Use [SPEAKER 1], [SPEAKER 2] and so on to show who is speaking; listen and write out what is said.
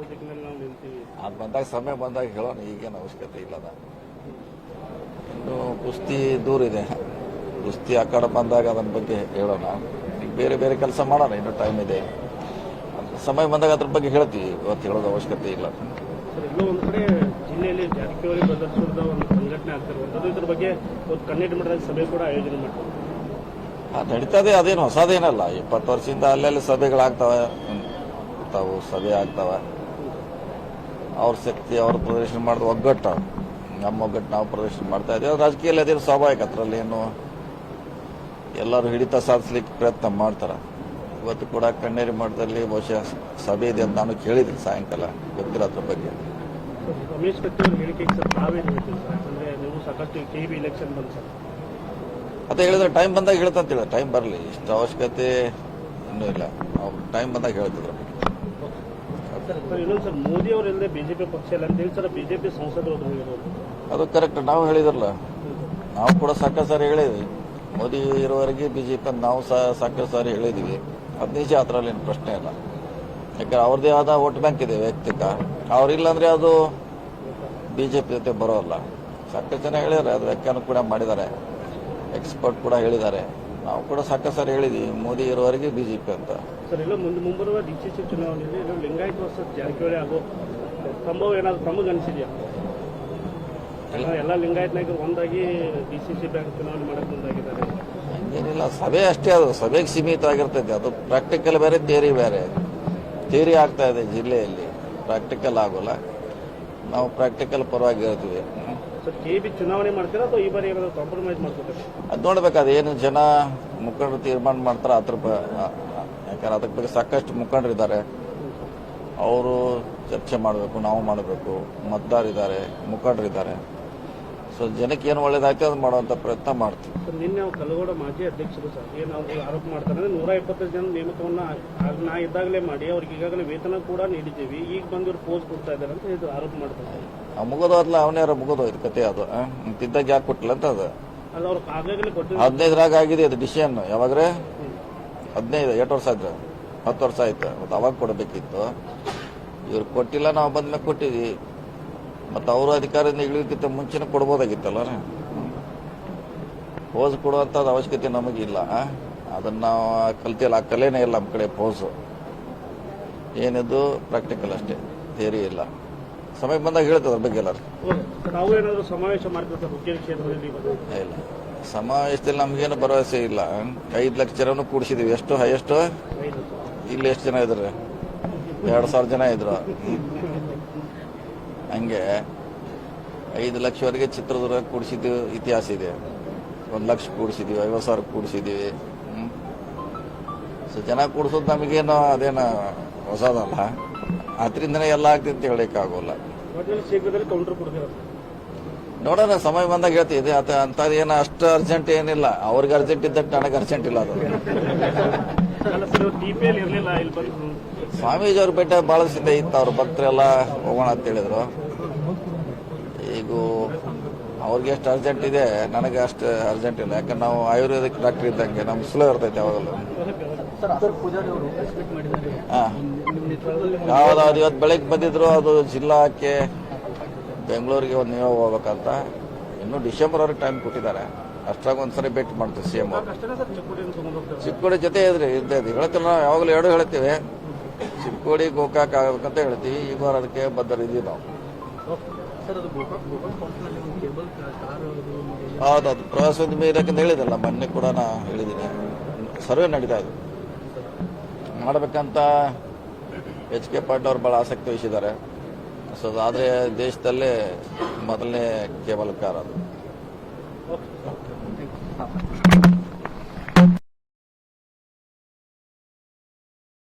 [SPEAKER 1] ನಾವು
[SPEAKER 2] ಅದು ಬಂದಾಗ ಸಮಯ ಬಂದಾಗ ಹೇಳೋಣ ಈಗೇನು ಅವಶ್ಯಕತೆ ಇಲ್ಲ ಅದ ಇನ್ನು ಕುಸ್ತಿ ದೂರ ಇದೆ. ಕುಸ್ತಿ ಆ ಕಡೆ ಬಂದಾಗ ಅದನ್ನ ಬಗ್ಗೆ ಹೇಳೋಣ. ಈಗ ಬೇರೆ ಬೇರೆ ಕೆಲಸ ಮಾಡೋಣ ಇನ್ನೂ ಟೈಮ್ ಇದೆ. ಸಮಯ ಬಂದಾಗ ಅದ್ರ ಬಗ್ಗೆ ಹೇಳ್ತೀವಿ. ಇವತ್ತು ಹೇಳೋದು ಅವಶ್ಯಕತೆ ಇಲ್ಲ.
[SPEAKER 1] ಸರ್ ಎಲ್ಲೋ ಒಂದು ಕಡೆ ಜಿಲ್ಲೆಯಲ್ಲಿ ಜಾರಕಿಹೊಳಿ ಬ್ರದರ್ಸ್ ವಿರುದ್ಧ ಒಂದು ಸಂಘಟನೆ ಆಗ್ತಿರುವಂಥದ್ದು ಇದ್ರ ಬಗ್ಗೆ ಒಂದು ಕನ್ನಡ ಮಟ್ಟದಲ್ಲಿ ಸಭೆ ಕೂಡ ಆಯೋಜನೆ ಮಾಡ್ತಾರೆ.
[SPEAKER 2] ಅದು ನಡೀತದೆ ಅದೇನು ಹೊಸದೇನಲ್ಲ. ಇಪ್ಪತ್ತು ವರ್ಷದಿಂದ ಅಲ್ಲೆಲ್ಲಿ ಸಭೆಗಳಾಗ್ತವೆ. ತಾವು ಸಭೆ ಆಗ್ತವೆ. ಅವ್ರ ಶಕ್ತಿ ಅವ್ರ ಪ್ರದರ್ಶನ ಮಾಡಿದ ಒಗ್ಗಟ್ಟು. ನಮ್ಮ ಒಗ್ಗಟ್ಟು ನಾವು ಪ್ರದರ್ಶನ ಮಾಡ್ತಾ ಇದ್ದೀವಿ. ರಾಜಕೀಯದಲ್ಲಿ ಅದೇನು ಸ್ವಾಭಾವಿಕ ಅದರಲ್ಲಿ ಏನು ಎಲ್ಲರೂ ಹಿಡಿತ ಸಾಧಿಸ್ಲಿಕ್ಕೆ ಪ್ರಯತ್ನ ಮಾಡ್ತಾರೆ. ಇವತ್ತು ಕೂಡ ಕಣ್ಣೇರಿ ಮಠದಲ್ಲಿ ಬಹುಶಃ ಸಭೆ ಇದೆ ಅಂತ ನಾನು ಕೇಳಿದ್ದೀನಿ ಸಾಯಂಕಾಲ. ಗೊತ್ತಿಲ್ಲ ಅದ್ರ ಬಗ್ಗೆ.
[SPEAKER 1] ರಮೇಶ್
[SPEAKER 2] ಅದೇ ಹೇಳಿದ್ರೆ ಟೈಮ್ ಬಂದಾಗ ಹೇಳ್ತಂತ ಹೇಳಿದ್ರೆ ಟೈಮ್ ಬರಲಿ. ಇಷ್ಟು ಅವಶ್ಯಕತೆ ಇನ್ನೂ ಇಲ್ಲ. ಅವ್ರು ಟೈಮ್ ಬಂದಾಗ ಹೇಳ್ತಿದ್ರು.
[SPEAKER 1] ಸರ್ ಮೋದಿ ಬಿಜೆಪಿ ಅಂತ ಹೇಳಿ ಸರ್, ಬಿಜೆಪಿ
[SPEAKER 2] ಅದು ಕರೆಕ್ಟ್ ನಾವು ಹೇಳಿದ್ರಲ್ಲ. ನಾವು ಕೂಡ ಸಾಕಷ್ಟು ಸಾರಿ ಹೇಳಿದ್ವಿ. ಮೋದಿ ಇರುವವರೆಗೆ ಬಿಜೆಪಿ ಅಂತ ನಾವು ಸಹ ಸಾಕಷ್ಟು ಸಾರಿ ಹೇಳಿದ್ವಿ. ಅದು ನಿಜ ಅದರಲ್ಲಿ ಪ್ರಶ್ನೆ ಇಲ್ಲ. ಯಾಕಂದ್ರೆ ಅವ್ರದ್ದೇ ಆದ ವೋಟ್ ಬ್ಯಾಂಕ್ ಇದೆ ವೈಯಕ್ತಿಕ. ಅವ್ರಿಲ್ಲ ಅಂದ್ರೆ ಅದು ಬಿಜೆಪಿ ಜೊತೆ ಬರೋಲ್ಲ. ಸಾಕಷ್ಟು ಜನ ಹೇಳಿದ್ದಾರೆ ಅದು ವ್ಯಾಖ್ಯಾನ ಕೂಡ ಮಾಡಿದ್ದಾರೆ. ಎಕ್ಸ್ಪರ್ಟ್ ಕೂಡ ಹೇಳಿದ್ದಾರೆ. ನಾವು ಕೂಡ ಸಾಕಷ್ಟು ಸಾರಿ ಹೇಳಿದ್ವಿ. ಮೋದಿ ಇರುವವರೆಗೆ ಬಿಜೆಪಿ ಅಂತ.
[SPEAKER 1] ಸರ್ ಎಲ್ಲ ಮುಂದೆ ಮುಂಬರುವ ಸಿ ಚುನಾವಣೆಯಲ್ಲಿ ಎಲ್ಲೋ ಲಿಂಗಾಯತ ವರ್ಸಸ್ ಜಾರಕಿಹೊಳಿ ಆಗೋ ಸಂಭವ ಏನಾದರೂ ತಮಗೆ ಅನಿಸಿದೆಯಾ? ಎಲ್ಲ ಲಿಂಗಾಯತ್ನಾಗ ನಾಯಕರು ಒಂದಾಗಿ ಡಿ ಸಿ ಸಿ ಬ್ಯಾಂಕ್ ಚುನಾವಣೆ ಮಾಡಕ್ಕೆ ಮುಂದಾಗಿದ್ದಾರೆ.
[SPEAKER 2] ಏನಿಲ್ಲ ಸಭೆ ಅಷ್ಟೇ ಅದು. ಸಭೆಗೆ ಸೀಮಿತ ಆಗಿರ್ತೈತೆ. ಅದು ಪ್ರಾಕ್ಟಿಕಲ್ ಬೇರೆ ಥಿಯರಿ ಬೇರೆ. ಥಿಯರಿ ಆಗ್ತಾ ಇದೆ ಜಿಲ್ಲೆಯಲ್ಲಿ. ಪ್ರಾಕ್ಟಿಕಲ್ ಆಗೋಲ್ಲ. ನಾವು ಪ್ರಾಕ್ಟಿಕಲ್ ಪರವಾಗಿ
[SPEAKER 1] ಬಿ ಚುನಾವಣೆ ಮಾಡ್ತೀರಾ ಅಥವಾ
[SPEAKER 2] ಅದು ನೋಡ್ಬೇಕು ಅದು ಏನು ಜನ ಮುಖಂಡರು ತೀರ್ಮಾನ ಮಾಡ್ತಾರ, ಅದ್ರ ಯಾಕಂದ್ರೆ ಅದಕ್ಕೆ ಬಗ್ಗೆ ಸಾಕಷ್ಟು ಮುಖಂಡರಿದ್ದಾರೆ ಅವರು ಚರ್ಚೆ ಮಾಡಬೇಕು, ನಾವು ಮಾಡಬೇಕು ಮತದಾರಿದ್ದಾರೆ ಮುಖಂಡರಿದ್ದಾರೆ. ಸೊ ಜನಕ್ಕೆ ಏನು ಒಳ್ಳೇದಾಗ್ತದೆ ಅದು ಮಾಡುವಂಥ ಪ್ರಯತ್ನ ಮಾಡ್ತೀವಿ.
[SPEAKER 1] ನಿನ್ನೆ ಕಲಗೋಡ ಮಾಜಿ ಅಧ್ಯಕ್ಷರು ಸರ್ ಏನು ಅವ್ರು ಆರೋಪ ಮಾಡ್ತಾರೆ ಅಂದ್ರೆ ನೂರ ಇಪ್ಪತ್ತೈದು ಜನ ನೇಮಕವನ್ನ ನಾ ಇದ್ದಾಗಲೇ ಮಾಡಿ ಅವ್ರಿಗೆ ಈಗಾಗಲೇ ವೇತನ ಕೂಡ ನೀಡಿದ್ದೀವಿ ಈಗ ಬಂದಿರೋ ಪೋಸ್ಟ್ ಕೊಡ್ತಾ ಇದ್ದಾರೆ ಅಂತ ಇದು ಆರೋಪ ಮಾಡ್ತಾರೆ
[SPEAKER 2] ಆ ಮುಗಿದೋದ್ಲ ಅವನೇ ಮುಗಿದೋಯ್ತು ಕತೆ ಅದು? ತಿದ್ದಾಗ ಯಾಕೆ ಕೊಟ್ಟಿಲ್ಲ ಅಂತ ಅದು.
[SPEAKER 1] ಅಲ್ಲ ಅವ್ರು ಕೊಟ್ಟಿದ್ದಾರೆ
[SPEAKER 2] ಹದಿನೈದರಾಗ ಆಗಿದೆ ಅದು ಡಿಸಿಷನ್ ಯಾವಾಗ್ರೆ? ಹದಿನೈದು ಎಷ್ಟು ವರ್ಷ ಆದ್ರೆ ಹತ್ತು ವರ್ಷ ಆಯ್ತು ಮತ್ತೆ ಅವಾಗ ಕೊಡಬೇಕಿತ್ತು. ಇವ್ರು ಕೊಟ್ಟಿಲ್ಲ ನಾವು ಬಂದ್ಮೇಲೆ ಕೊಟ್ಟಿದ್ವಿ. ಮತ್ತು ಅವರು ಅಧಿಕಾರದಿಂದ ಇಳಿಯೋದಕ್ಕಿಂತ ಮುಂಚೆನೇ ಕೊಡ್ಬೋದಾಗಿತ್ತಲ್ಲ ಪೋಸ್ ಕೊಡುವಂಥದ್ದು ಅವಶ್ಯಕತೆ ನಮಗಿಲ್ಲ ಅದನ್ನು ಅದನ್ನ ನಾವು ಕಲ್ತಿಲ್ಲ ಆ ಕಲೆನೇ ಇಲ್ಲ ನಮ್ಮ ಕಡೆ ಪೋಸು. ಏನಿದ್ದು ಪ್ರಾಕ್ಟಿಕಲ್ ಅಷ್ಟೇ ಥಿಯರಿ ಇಲ್ಲ. ಸಮಯ ಬಂದಾಗ ಹೇಳ್ತದೆ ಅದ್ರ ಬಗ್ಗೆ ಎಲ್ಲರೂ? ಇಲ್ಲ. ಸಮಾವೇಶದಲ್ಲಿ ನಮಗೇನು ಭರವಸೆ ಇಲ್ಲ. ಐದು ಲಕ್ಷ ಜನನು ಕೂಡಿಸಿದೀವಿ. ಎಷ್ಟು
[SPEAKER 1] ಹೈಯೆಸ್ಟ್
[SPEAKER 2] ಇಲ್ಲಿ ಎಷ್ಟು ಜನ ಇದ್ದಾರೆ? ಎರಡು ಸಾವಿರ ಜನ ಇದ್ರು. ಹಂಗೆ ಐದು ಲಕ್ಷವರೆಗೆ ಚಿತ್ರದುರ್ಗ ಕೂಡಿಸಿದ್ದು ಇತಿಹಾಸ ಇದೆ. ಒಂದು ಲಕ್ಷ ಕೂಡಿಸಿದೀವಿ ಐವತ್ತು ಸಾವಿರ ಕೂಡಿಸಿದೀವಿ. ಸೊ ಜನ ಕೂಡಿಸೋದು ನಮಗೇನು ಅದೇನು ಹೊಸದಲ್ಲ. ಅದರಿಂದನೇ ಎಲ್ಲ ಆಗ್ತದೆ ಅಂತ ಹೇಳೋಕ್ಕಾಗೋಲ್ಲ? ನೋಡೋಣ ಸಮಯ ಬಂದಾಗ ಹೇಳ್ತೀವಿ ಅದು ಅಂಥದ್ದು ಏನು ಅಷ್ಟು ಅರ್ಜೆಂಟ್ ಏನಿಲ್ಲ. ಅವ್ರಿಗೆ ಅರ್ಜೆಂಟ್ ಇದ್ದಟ್ಟು ನನಗೆ ಅರ್ಜೆಂಟ್ ಇಲ್ಲ ಅದು. ಸ್ವಾಮೀಜಿ ಅವ್ರ ಬೆಟ್ಟ ಭಾಳ ಸಿದ್ಧ ಇತ್ತು ಅವ್ರ ಭಕ್ತರೆಲ್ಲ ಹೋಗೋಣ ಅಂತ ಹೇಳಿದ್ರು. ಈಗ ಅವ್ರಿಗೆ ಎಷ್ಟು ಅರ್ಜೆಂಟ್ ಇದೆ ನನಗೆ ಅಷ್ಟು ಅರ್ಜೆಂಟ್ ಇಲ್ಲ. ಯಾಕಂದ್ರೆ ನಾವು ಆಯುರ್ವೇದಿಕ್ ಡಾಕ್ಟರ್ ಇದ್ದಂಗೆ ನಮ್ಗೆ ಸ್ಲೋ ಇರ್ತೈತೆ ಯಾವಾಗಲೂ.
[SPEAKER 1] ಅವರು
[SPEAKER 2] ಹಾಂ. ಯಾವ್ದು ಅದು ಇವತ್ತು ಬೆಳಗ್ಗೆ ಬಂದಿದ್ರು ಅದು ಜಿಲ್ಲಾಕ್ಕೆ ಬೆಂಗಳೂರಿಗೆ ಒಂದು ನಿಯೋಗ ಹೋಗ್ಬೇಕಂತ. ಇನ್ನು ಡಿಸೆಂಬರ್ ಅವ್ರಿಗೆ ಟೈಮ್ ಕೊಟ್ಟಿದ್ದಾರೆ. ಅಷ್ಟಾಗಿ ಒಂದ್ಸರಿ ಭೇಟಿ ಮಾಡ್ತೀವಿ ಸಿ ಎಂ ಚಿಕ್ಕೋಡಿ ಜೊತೆ ಇದ್ರಿ ಇದ್ದೇ ಹೇಳ್ತೀವಿ ನಾವು ಯಾವಾಗಲೂ ಎರಡು ಹೇಳ್ತೀವಿ. ಚಿಕ್ಕೋಡಿ ಗೋಕಾಕ್ ಆಗ್ಬೇಕಂತ ಹೇಳ್ತೀವಿ. ಈಗ ಅದಕ್ಕೆ ಬದ್ಧರಿದ್ದೀವಿ ನಾವು.
[SPEAKER 1] ಹೌದೌದು ಅದು
[SPEAKER 2] ಹೌದು ಪ್ರವಾಸೋದ್ಯಮ ಇರಕ್ಕಂತ ಹೇಳಿದಲ್ಲ ಮೊನ್ನೆ ಕೂಡ ನಾನು ಹೇಳಿದ್ದೀನಿ. ಸರ್ವೆ ನಡೀತಾ ಇದೆ. ಮಾಡಬೇಕಂತ ಎಚ್ ಕೆ ಪಾಟೀಲ್ ಅವರು ಭಾಳ ಆಸಕ್ತಿ ವಹಿಸಿದ್ದಾರೆ. ಸೊ ಆದರೆ ದೇಶದಲ್ಲೇ ಮೊದಲನೇ ಕೇಬಲ್ ಕಾರ್ ಅದು.